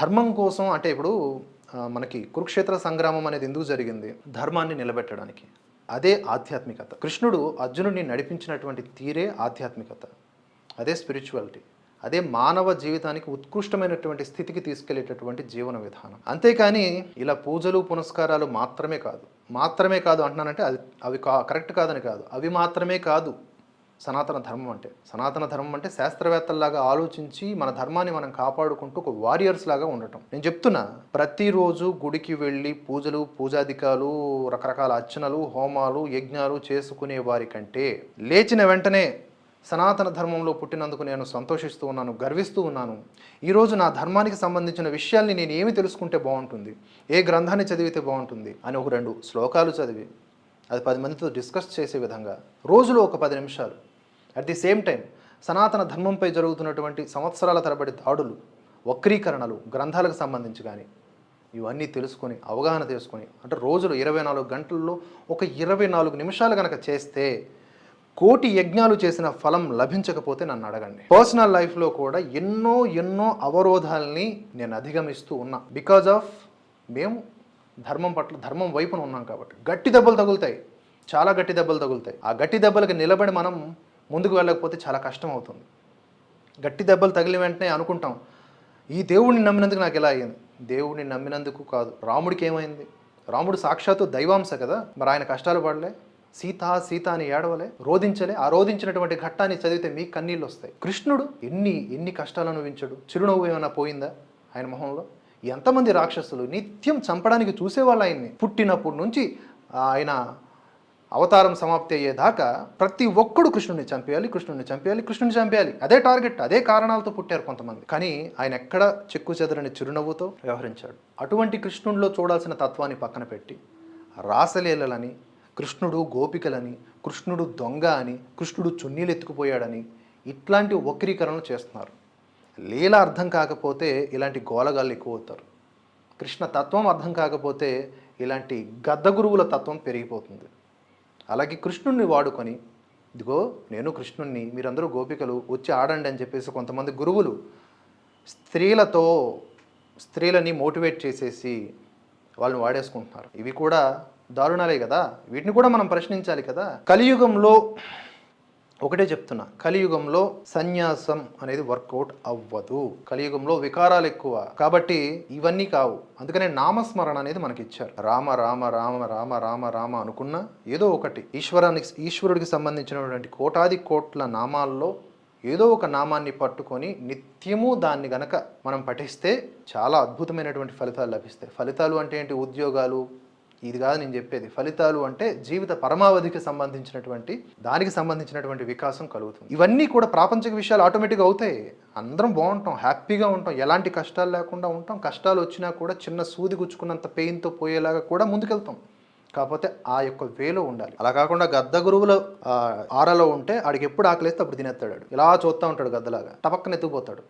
ధర్మం కోసం అంటే ఇప్పుడు మనకి కురుక్షేత్ర సంగ్రామం అనేది ఎందుకు జరిగింది? ధర్మాన్ని నిలబెట్టడానికి. అదే ఆధ్యాత్మికత. కృష్ణుడు అర్జునుడిని నడిపించినటువంటి తీరే ఆధ్యాత్మికత. అదే స్పిరిచువాలిటీ అదే మానవ జీవితానికి ఉత్కృష్టమైనటువంటి స్థితికి తీసుకెళ్ళేటటువంటి జీవన విధానం. అంతేకాని ఇలా పూజలు పునస్కారాలు మాత్రమే కాదు. మాత్రమే కాదు అంటున్నానంటే అది అవి కా కరెక్ట్ కాదని కాదు. అవి మాత్రమే కాదు. సనాతన ధర్మం అంటే. సనాతన ధర్మం అంటే శాస్త్రవేత్తల్లాగా ఆలోచించి మన ధర్మాన్ని మనం కాపాడుకుంటూ ఒక వారియర్స్ లాగా ఉండటం. నేను చెప్తున్నా ప్రతిరోజు గుడికి వెళ్ళి పూజలు పూజాధికాలు రకరకాల అర్చనలు హోమాలు యజ్ఞాలు చేసుకునే వారి కంటే లేచిన వెంటనే సనాతన ధర్మంలో పుట్టినందుకు నేను సంతోషిస్తూ ఉన్నాను గర్విస్తూ ఉన్నాను. ఈరోజు నా ధర్మానికి సంబంధించిన విషయాల్ని నేను ఏమి తెలుసుకుంటే బాగుంటుంది? ఏ గ్రంథాన్ని చదివితే బాగుంటుంది? అని ఒక రెండు శ్లోకాలు చదివి అది పది మందితో డిస్కస్ చేసే విధంగా. రోజులో ఒక పది నిమిషాలు. అట్ ది సేమ్ టైం సనాతన ధర్మంపై జరుగుతున్నటువంటి సంవత్సరాల తరబడి దాడులు వక్రీకరణలు గ్రంథాలకు సంబంధించి కానీ ఇవన్నీ తెలుసుకొని అవగాహన తెలుసుకొని అంటే రోజులు ఇరవై నాలుగు గంటల్లో ఒక ఇరవై నాలుగు నిమిషాలు కనుక చేస్తే కోటి యజ్ఞాలు చేసిన ఫలం లభించకపోతే నన్ను అడగండి. పర్సనల్ లైఫ్లో కూడా ఎన్నో ఎన్నో అవరోధాలని నేను అధిగమిస్తూ ఉన్నా. బికాజ్ ఆఫ్ మేము ధర్మం పట్ల ధర్మం వైపున ఉన్నాం కాబట్టి. గట్టి దెబ్బలు తగులుతాయి. చాలా గట్టి దెబ్బలు తగులుతాయి. ఆ గట్టి దెబ్బలకు నిలబడి మనం ముందుకు వెళ్ళకపోతే చాలా కష్టం అవుతుంది గట్టి దెబ్బలు తగిలిన వెంటనే అనుకుంటాం ఈ దేవుడిని నమ్మినందుకు నాకు ఎలా అయ్యింది. దేవుడిని నమ్మినందుకు కాదు రాముడికి ఏమైంది? రాముడు సాక్షాత్తు దైవాంశ కదా? మరి ఆయన కష్టాలు పడలే సీత సీత అని ఏడవలే రోధించలే. ఆ రోధించినటువంటి ఘట్టాన్ని చదివితే మీకు కన్నీళ్ళు వస్తాయి. కృష్ణుడు ఎన్ని ఎన్ని కష్టాలు అనుభవించాడు? చిరునవ్వు ఏమైనా పోయిందా ఆయన మొహంలో? ఎంతమంది రాక్షసులు నిత్యం చంపడానికి చూసేవాళ్ళు ఆయన్ని. పుట్టినప్పటి నుంచి ఆయన అవతారం సమాప్తి అయ్యేదాకా ప్రతి ఒక్కడు కృష్ణుని చంపేయాలి కృష్ణుని చంపేయాలి కృష్ణుని చంపేయాలి. అదే టార్గెట్ అదే కారణాలతో పుట్టారు కొంతమంది. కానీ ఆయన ఎక్కడ చెక్కు చెదరని చిరునవ్వుతో వ్యవహరించాడు. అటువంటి కృష్ణుడిలో చూడాల్సిన తత్వాన్ని పక్కన పెట్టి రాసలీలలని కృష్ణుడు గోపికలని కృష్ణుడు దొంగ అని కృష్ణుడు చున్నీలు ఎత్తుకుపోయాడని ఇట్లాంటి వక్రీకరణలు చేస్తున్నారు. లీల అర్థం కాకపోతే ఇలాంటి గోలగాళ్ళు ఎక్కువ అవుతారు. కృష్ణ తత్వం అర్థం కాకపోతే ఇలాంటి గద్ద గురువుల తత్వం పెరిగిపోతుంది. అలాగే కృష్ణుణ్ణి వాడుకొని ఇదిగో నేను కృష్ణుణ్ణి మీరందరూ గోపికలు వచ్చి ఆడండి అని చెప్పేసి కొంతమంది గురువులు స్త్రీలతో స్త్రీలని మోటివేట్ చేసేసి వాళ్ళని వాడేసుకుంటున్నారు. ఇవి కూడా దారుణాలే కదా? వీటిని కూడా మనం ప్రశ్నించాలి కదా? కలియుగంలో ఒకటే చెప్తున్నా కలియుగంలో సన్యాసం అనేది వర్కౌట్ అవ్వదు. కలియుగంలో వికారాలు ఎక్కువ. కాబట్టి ఇవన్నీ కావు. అందుకనే నామస్మరణ అనేది మనకి ఇచ్చారు రామ రామ రామ రామ రామ రామ అనుకున్న ఏదో ఒకటి. ఈశ్వరానికి ఈశ్వరుడికి సంబంధించినటువంటి కోటాది కోట్ల నామాల్లో ఏదో ఒక నామాన్ని పట్టుకొని నిత్యము దాన్ని గనక మనం పఠిస్తే చాలా అద్భుతమైనటువంటి ఫలితాలు లభిస్తాయి. ఫలితాలు అంటే ఏంటి? ఉద్యోగాలు ఇది కాదు నేను చెప్పేది. ఫలితాలు అంటే జీవిత పరమావధికి సంబంధించినటువంటి దానికి సంబంధించినటువంటి వికాసం కలుగుతుంది. ఇవన్నీ కూడా ప్రాపంచిక విషయాలు ఆటోమేటిక్గా అవుతాయి. అందరం బాగుంటాం హ్యాపీగా ఉంటాం ఎలాంటి కష్టాలు లేకుండా ఉంటాం. కష్టాలు వచ్చినా కూడా చిన్న సూది గుచ్చుకున్నంత పెయిన్తో పోయేలాగా కూడా ముందుకెళ్తాం. కాకపోతే ఆ యొక్క వేలో ఉండాలి. అలా కాకుండా గద్ద గురువుల ఆరలో ఉంటే ఆడికి ఎప్పుడు ఆకలిస్తే అప్పుడు తినేస్తాడు ఇలా చూస్తూ ఉంటాడు గద్దలాగా. టపక్కన ఎత్తుకుపోతాడు.